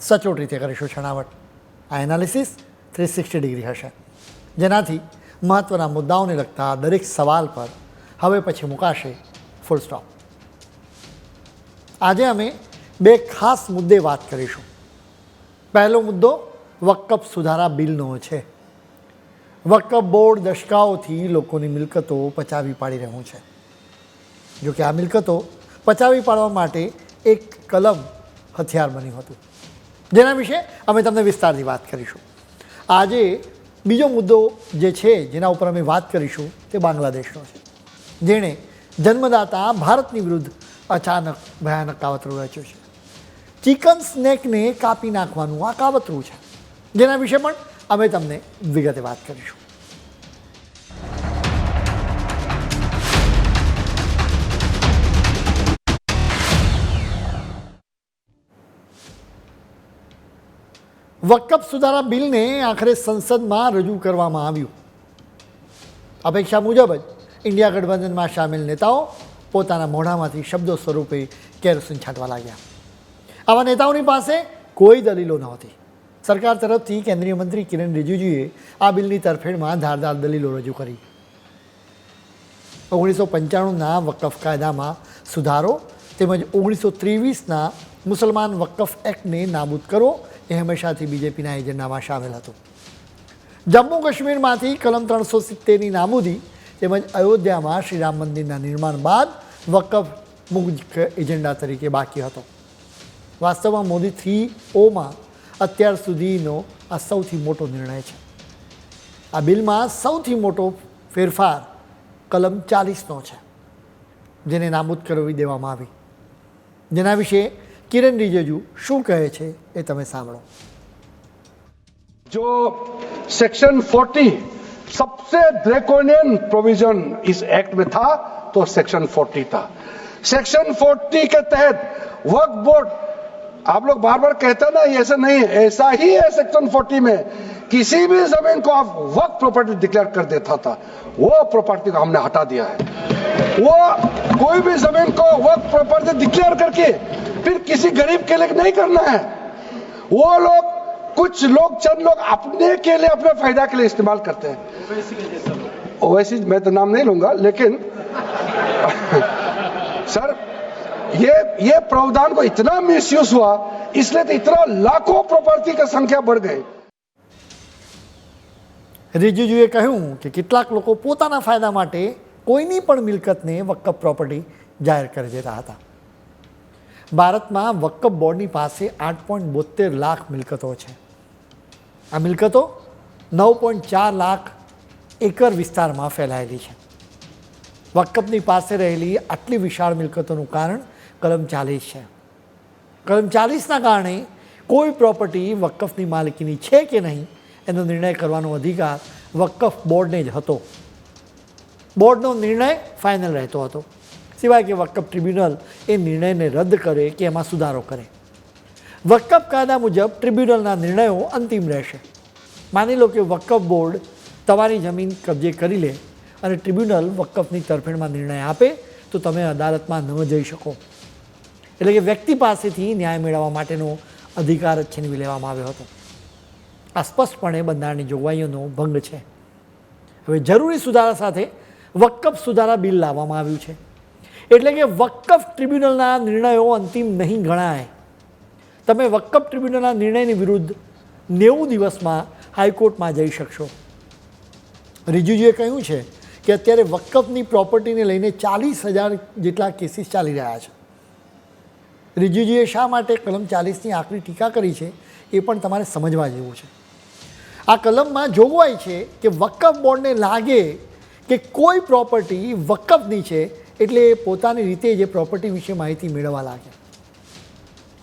સચોટ રીતે કરીશું છણાવટ. આ એનાલિસિસ થ્રી સિક્સટી ડિગ્રી હશે. જેનાથી મહત્ત્વના મુદ્દાઓને લગતા દરેક સવાલ પર હવે પછી મુકાશે. ફૂલ સ્ટોપ આજે અમે બે ખાસ મુદ્દે વાત કરીશું. પહેલો મુદ્દો વકફ સુધારા બિલનો છે. વકફ બોર્ડ દશકાઓથી લોકોની મિલકતો પચાવી પાડી રહ્યું છે. જોકે આ મિલકતો પચાવી પાડવા માટે એક કલમ હથિયાર બન્યું હતું. જેના વિશે અમે તમને વિસ્તારથી વાત કરીશું. આજે બીજો મુદ્દો જે છે, જેના ઉપર અમે વાત કરીશું, તે બાંગ્લાદેશનો છે. જેણે જન્મદાતા ભારતની વિરુદ્ધ અચાનક ભયાનક કાવતરું રચ્યું છે. ચિકન સ્નેકને કાપી નાખવાનું આ કાવતરું છે. જેના વિશે પણ અમે તમને વિગતે વાત કરીશું. વકફ સુધારા બિલને આખરે સંસદમાં રજૂ કરવામાં આવ્યું. અપેક્ષા મુજબ જ ઇન્ડિયા ગઠબંધનમાં સામેલ નેતાઓ પોતાના મોઢામાંથી શબ્દો સ્વરૂપે કેરોસીન છાંટવા લાગ્યા. આવા નેતાઓની પાસે કોઈ દલીલો નહોતી. સરકાર તરફથી કેન્દ્રીય મંત્રી કિરણ રિજિજુએ આ બિલની તરફેણમાં ધારદાર દલીલો રજૂ કરી. ઓગણીસો પંચાણુંના વકફ કાયદામાં સુધારો તેમજ ઓગણીસો ત્રેવીસના મુસલમાન વકફ એક્ટને નાબૂદ કરવો એ હંમેશાથી બીજેપીના એજન્ડામાં સામેલ હતું. જમ્મુ કાશ્મીરમાંથી કલમ ત્રણસો સિત્તેરની નામુદી તેમજ અયોધ્યામાં શ્રી રામ મંદિરના નિર્માણ બાદ વકફ મુખ્ય એજન્ડા તરીકે બાકી હતો. વાસ્તવમાં મોદી થ્રી ઓમાં અત્યાર સુધીનો આ સૌથી મોટો નિર્ણય છે. આ બિલમાં સૌથી મોટો ફેરફાર કલમ ચાલીસનો છે, જેને નાબૂદ કરવી દેવામાં આવી. જેના વિશે કિરણ રિજિજુ શું કહે છે એ તમે સાંભળો जो सेक्शन 40 सबसे ड्रैकोनियन प्रोविजन इस एक्ट में था तो सेक्शन 40 था सेक्शन 40 के तहत वर्क बोर्ड आप लोग बार बार कहते हैं ना ये ऐसा नहीं है ऐसा ही है सेक्शन 40 में किसी भी जमीन को आप वर्क प्रॉपर्टी डिक्लेयर कर देता था वो प्रॉपर्टी को हमने हटा दिया है वो कोई भी जमीन को वर्क प्रॉपर्टी डिक्लेयर करके फिर किसी गरीब के लिए नहीं करना है वो लोग कुछ लोग चंद लोग अपने के लिए अपने फायदा के लिए इस्तेमाल करते हैं ओवैसी मैं तो नाम नहीं लूंगा लेकिन सर ये ये प्रावधान को इतना मिसयूज हुआ इसलिए तो इतना लाखों प्रॉपर्टी का संख्या बढ़ गई રિજિજુએ કહ્યું કે કેટલાક લોકો પોતાના ફાયદા માટે કોઈની પણ મિલકતને વકફ પ્રોપર્ટી જાહેર કરી દેતા હતા. ભારતમાં વકફ બોર્ડની પાસે આઠ પોઈન્ટ બોતેર લાખ મિલકતો છે. આ મિલકતો નવ પોઈન્ટ ચાર લાખ એકર વિસ્તારમાં ફેલાયેલી છે. વકફની પાસે રહેલી આટલી વિશાળ મિલકતોનું કારણ કલમ ચાલીસ છે. કલમ ચાલીસના કારણે કોઈ પ્રોપર્ટી વકફની માલિકીની છે કે નહીં એનો નિર્ણય કરવાનો અધિકાર વકફ બોર્ડને જ હતો. બોર્ડનો નિર્ણય ફાઇનલ રહેતો હતો. સિવાય કે વકફ ટ્રિબ્યુનલ એ નિર્ણયને રદ કરે કે એમાં સુધારો કરે. વકફ કાયદા મુજબ ટ્રિબ્યુનલના નિર્ણયો અંતિમ રહેશે. માની લો કે વકફ બોર્ડ તમારી જમીન કબજે કરી લે અને ટ્રિબ્યુનલ વકફની તરફેણમાં નિર્ણય આપે, તો તમે અદાલતમાં ન જઈ શકો. એટલે કે વ્યક્તિ પાસેથી ન્યાય મેળવવા માટેનો અધિકાર છીનવી લેવામાં આવ્યો હતો. આ સ્પષ્ટપણે બંધારણની જોગવાઈઓનો ભંગ છે. હવે જરૂરી સુધારા સાથે વકફ સુધારા બિલ લાવવામાં આવ્યું છે. એટલે કે વકફ ટ્રિબ્યુનલના નિર્ણયો અંતિમ નહીં ગણાય. તમે વકફ ટ્રિબ્યુનલના નિર્ણયની વિરુદ્ધ નેવું દિવસમાં હાઈકોર્ટમાં જઈ શકશો. રિજિજુએ કહ્યું છે કે અત્યારે વકફની પ્રોપર્ટીને લઈને ચાલીસ હજાર જેટલા કેસીસ ચાલી રહ્યા છે. રિજિજુએ શા માટે કલમ ચાલીસની આકરી ટીકા કરી છે એ પણ તમારે સમજવા જેવું છે. આ કલમમાં જોગવાઈ છે કે વકફ બોર્ડને લાગે કે કોઈ પ્રોપર્ટી વકફની છે એટલે એ પોતાની રીતે જે પ્રોપર્ટી વિશે માહિતી મેળવવા લાગે.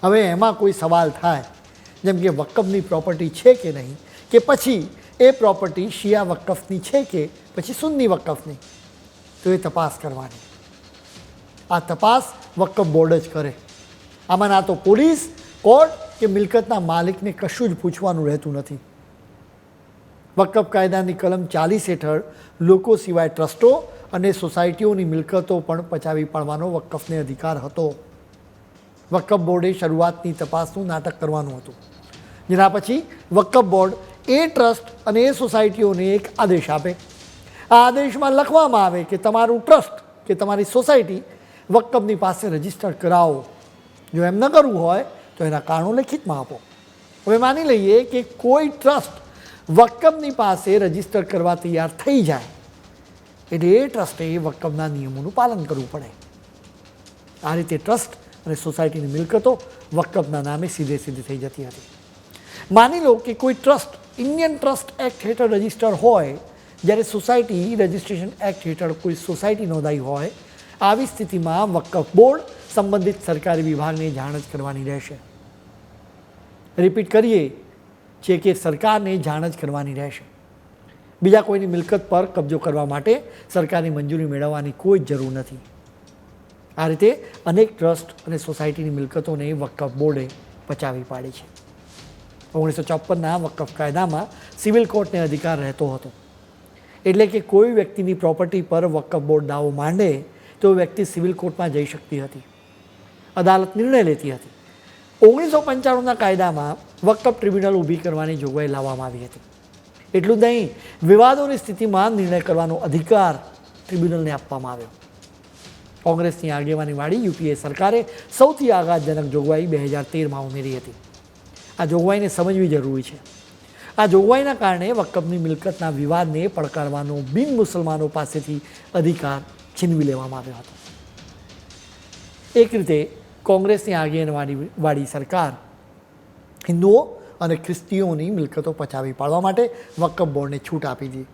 હવે એમાં કોઈ સવાલ થાય, જેમ કે વકફની પ્રોપર્ટી છે કે નહીં, કે પછી એ પ્રોપર્ટી શિયા વકફની છે કે પછી સુન્ની વકફની તો એ તપાસ કરવાની. આ તપાસ વકફ બોર્ડ જ કરે. આમાં ના તો પોલીસ, કોર્ટ કે મિલકતના માલિકને કશું જ પૂછવાનું રહેતું નથી. વકફ કાયદાની કલમ ચાલીસ હેઠળ લોકો સિવાય ટ્રસ્ટો અને સોસાયટીઓની મિલકતો પણ પચાવી પાડવાનો વકફને અધિકાર હતો. વકફ બોર્ડે શરૂઆતની તપાસનું નાટક કરવાનું હતું. જેના પછી વકફ બોર્ડ એ ટ્રસ્ટ અને એ સોસાયટીઓને એક આદેશ આપે. આ આદેશમાં લખવામાં આવે કે તમારું ટ્રસ્ટ કે તમારી સોસાયટી વકફની પાસે રજિસ્ટર કરાવો. જો એમ ન કરવું હોય તો એના કારણો લેખિતમાં આપો. હવે માની લઈએ કે કોઈ ટ્રસ્ટ વકફની પાસે રજિસ્ટર કરવા તૈયાર થઈ જાય, એટલે એ ટ્રસ્ટે વકફના નિયમોનું પાલન કરવું પડે. આ રીતે ટ્રસ્ટ અને સોસાયટીની મિલકતો વકફના નામે સીધે સીધી થઈ જતી હતી. માની લો કે કોઈ ટ્રસ્ટ, ઇન્ડિયન ટ્રસ્ટ એક્ટ હેઠળ રજિસ્ટર હોય, જ્યારે સોસાયટી રજિસ્ટ્રેશન એક્ટ હેઠળ કોઈ સોસાયટી નોંધાઈ હોય, આવી સ્થિતિમાં વકફ બોર્ડ સંબંધિત સરકારી વિભાગને જાણ જ કરવાની રહેશે. રિપીટ કરીએ છે કે સરકારને જાણ જ કરવાની રહેશે. બીજા કોઈની મિલકત પર કબજો કરવા માટે સરકારની મંજૂરી મેળવવાની કોઈ જરૂર નથી. આ રીતે અનેક ટ્રસ્ટ અને સોસાયટીની મિલકતોને વકફ બોર્ડે પચાવી પાડી છે. ઓગણીસો ચોપનના વકફ કાયદામાં સિવિલ કોર્ટને અધિકાર રહેતો હતો. એટલે કે કોઈ વ્યક્તિની પ્રોપર્ટી પર વકફ બોર્ડ દાવો માંડે તો વ્યક્તિ સિવિલ કોર્ટમાં જઈ શકતી હતી. અદાલત નિર્ણય લેતી હતી. ઓગણીસો પંચાણુંના કાયદામાં વકફ ટ્રિબ્યુનલ ઊભી કરવાની જોગવાઈ લાવવામાં આવી હતી. એટલું જ નહીં, વિવાદોની સ્થિતિમાં નિર્ણય કરવાનો અધિકાર ટ્રિબ્યુનલને આપવામાં આવ્યો. કોંગ્રેસની આગેવાની વાળી યુપીએ સરકારે સૌથી આઘાતજનક જોગવાઈ બે હજાર તેરમાં ઉમેરી હતી. આ જોગવાઈને સમજવી જરૂરી છે. આ જોગવાઈના કારણે વકફની મિલકતના વિવાદને પડકારવાનો બિન મુસલમાનો પાસેથી અધિકાર છીનવી લેવામાં આવ્યો હતો. એક રીતે કોંગ્રેસની આગેવાની વાળી સરકાર હિન્દુઓ અને ખ્રિસ્તીઓની મિલકતો પચાવી પાડવા માટે વકફ બોર્ડને છૂટ આપી દીધી.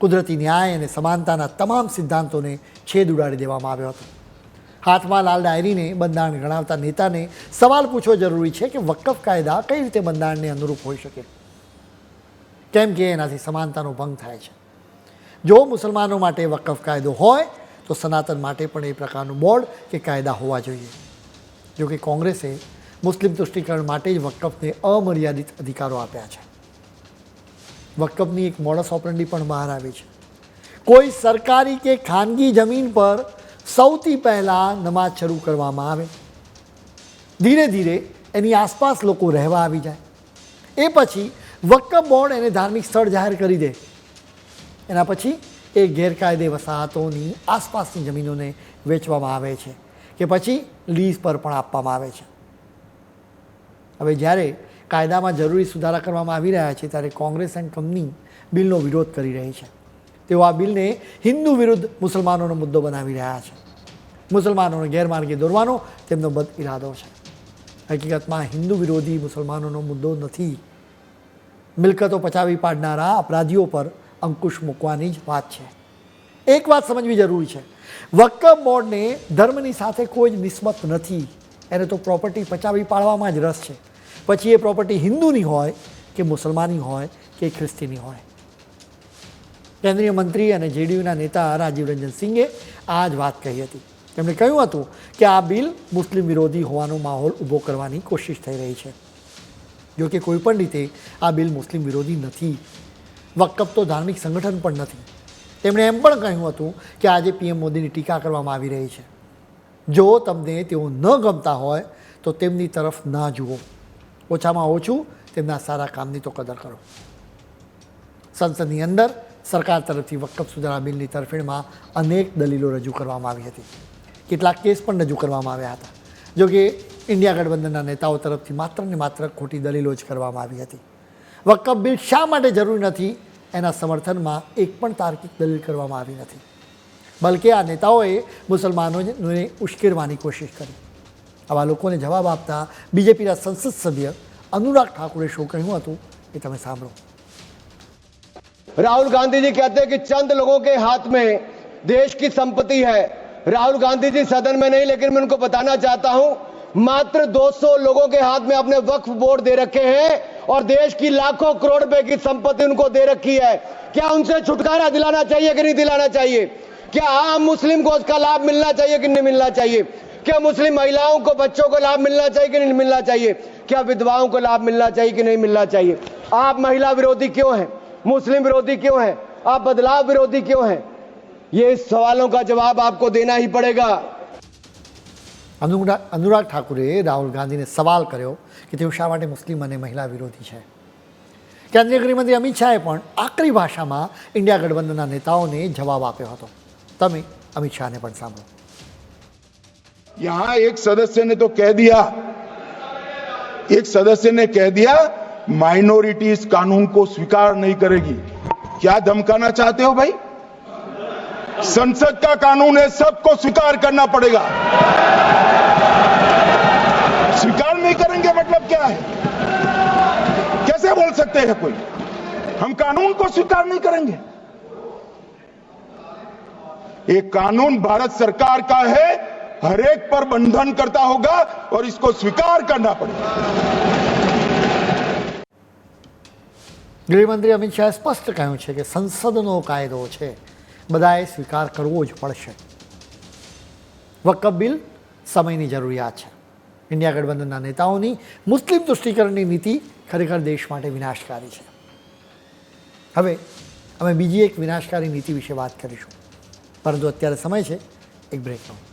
કુદરતી ન્યાય અને સમાનતાના તમામ સિદ્ધાંતોને છેદ ઉડાડી દેવામાં આવ્યો હતો. હાથમાં લાલ ડાયરીને બંધારણ ગણાવતા નેતાને સવાલ પૂછવો જરૂરી છે કે વકફ કાયદા કઈ રીતે બંધારણને અનુરૂપ હોઈ શકે? કેમ કે એનાથી સમાનતાનો ભંગ થાય છે. જો મુસલમાનો માટે વકફ કાયદો હોય, તો સનાતન માટે પણ એ પ્રકારનું બોર્ડ કે કાયદા હોવા જોઈએ. જોકે કોંગ્રેસે મુસ્લિમ તુષ્ટિકરણ માટે જ વકફને અમર્યાદિત અધિકારો આપ્યા છે. વકફની એક મોડસ ઓપરેન્ડી પણ બહાર આવી છે. કોઈ સરકારી કે ખાનગી જમીન પર સૌથી પહેલાં નમાઝ શરૂ કરવામાં આવે. ધીરે ધીરે એની આસપાસ લોકો રહેવા આવી જાય. એ પછી વકફ બોર્ડ એને ધાર્મિક સ્થળ જાહેર કરી દે. એના પછી એ ગેરકાયદે વસાહતોની આસપાસની જમીનોને વેચવામાં આવે છે કે પછી લીઝ પર પણ આપવામાં આવે છે. હવે જ્યારે કાયદામાં જરૂરી સુધારા કરવામાં આવી રહ્યા છે, ત્યારે કોંગ્રેસ એન્ડ કંપની બિલનો વિરોધ કરી રહી છે. તેઓ આ બિલને હિન્દુ વિરુદ્ધ મુસલમાનોનો મુદ્દો બનાવી રહ્યા છે. મુસલમાનોને ગેરમાર્ગે દોરવાનો તેમનો બદ ઇરાદો છે. હકીકતમાં હિન્દુ વિરોધી મુસલમાનોનો મુદ્દો નથી. મિલકતો પચાવી પાડનારા અપરાધીઓ પર અંકુશ મૂકવાની જ વાત છે. એક વાત સમજવી જરૂરી છે. વકફ બોર્ડને ધર્મની સાથે કોઈ જ નિસ્બત નથી. એને તો પ્રોપર્ટી પચાવી પાડવામાં જ રસ છે. પછી એ પ્રોપર્ટી હિન્દુની હોય કે મુસલમાની હોય કે ખ્રિસ્તીની હોય. કેન્દ્રીય મંત્રી અને જેડીયુના નેતા રાજીવ રંજન સિંઘે આ જ વાત કહી હતી. તેમણે કહ્યું હતું કે આ બિલ મુસ્લિમ વિરોધી હોવાનો માહોલ ઊભો કરવાની કોશિશ થઈ રહી છે. જો કે કોઈપણ રીતે આ બિલ મુસ્લિમ વિરોધી નથી. વકફ તો ધાર્મિક સંગઠન પણ નથી. તેમણે એમ પણ કહ્યું હતું કે આજે પીએમ મોદીની ટીકા કરવામાં આવી રહી છે. જો તમને તેઓ ન ગમતા હોય તો તેમની તરફ ના જુઓ. ઓછામાં ઓછું તેમના સારા કામની તો કદર કરો. સંસદની અંદર સરકાર તરફથી વકફ સુધારા બિલની તરફેણમાં અનેક દલીલો રજૂ કરવામાં આવી હતી. કેટલાક કેસ પણ રજૂ કરવામાં આવ્યા હતા. જો કે ઇન્ડિયા ગઠબંધનના નેતાઓ તરફથી માત્ર ને માત્ર ખોટી દલીલો જ કરવામાં આવી હતી. વકફ બિલ શા માટે જરૂરી નથી? એના સમર્થનમાં એક પણ તાર્કિક દલીલ કરવામાં આવી નથી. બલકે આ નેતાઓએ મુસલમાનોને ઉશ્કેરવાની કોશિશ કરી. આવા લોકોને જવાબ આપતા બીજેપીના સંસદ સભ્ય અનુરાગ ઠાકુરે શું કહ્યું હતું એ તમે સાંભળો राहुल गांधी जी कहते हैं कि चंद लोगों के हाथ में देश की संपत्ति है राहुल गांधी जी सदन में नहीं लेकिन मैं उनको बताना चाहता हूं मात्र 200 लोगों के हाथ में अपने वक्फ बोर्ड दे रखे हैं और देश की लाखों करोड़ रुपए की संपत्ति उनको दे रखी है क्या उनसे छुटकारा दिलाना चाहिए कि नहीं दिलाना चाहिए क्या आम मुस्लिम को उसका लाभ मिलना चाहिए कि नहीं मिलना चाहिए क्या मुस्लिम महिलाओं को बच्चों को लाभ मिलना चाहिए कि नहीं मिलना चाहिए क्या विधवाओं को लाभ मिलना चाहिए कि नहीं मिलना चाहिए आप महिला विरोधी क्यों हैं मुस्लिम विरोधी क्यों हैं आप बदलाव विरोधी क्यों हैं ये सवालों का जवाब आपको देना ही पड़ेगा અનુરાગ અનુરાગ ઠાકુરે રાહુલ ગાંધીને સવાલ કર્યો કે તેઓ શા માટે મુસ્લિમ અને મહિલા વિરોધી છે કેન્દ્રીય ગૃહમંત્રી અમિત શાહે પણ આકરી ભાષામાં ઇન્ડિયા ગઠબંધનના નેતાઓને જવાબ આપ્યો હતો તમે અમિત શાહને પણ સાંભળો यहाँ एक सदस्य ने तो कह दिया। एक सदस्य ने कह दिया माइनॉरिटी इस कानून को स्वीकार नहीं करेगी। क्या धमकाना चाहते हो भाई? संसद का कानून है, सबको स्वीकार करना पड़ेगा। स्वीकार नहीं करेंगे मतलब क्या है? कैसे बोल सकते हैं कोई? हम कानून को स्वीकार नहीं करेंगे। एक कानून भारत सरकार का है हर एक पर बंधन करता होगा और इसको स्वीकार करना पड़ेगा ગૃહમંત્રી અમિત શાહે સ્પષ્ટ કહ્યું છે કે સંસદનો કાયદો છે બધાએ સ્વીકાર કરવો જ પડશે વકફ બિલ સમયની જરૂરિયાત છે ઇન્ડિયા ગઠબંધનના નેતાઓની મુસ્લિમ તુષ્ટિકરણની નીતિ ખરેખર દેશ માટે વિનાશકારી છે હવે અમે બીજી એક વિનાશકારી નીતિ વિશે વાત કરીશું પરંતુ અત્યારે સમય છે એક બ્રેકનો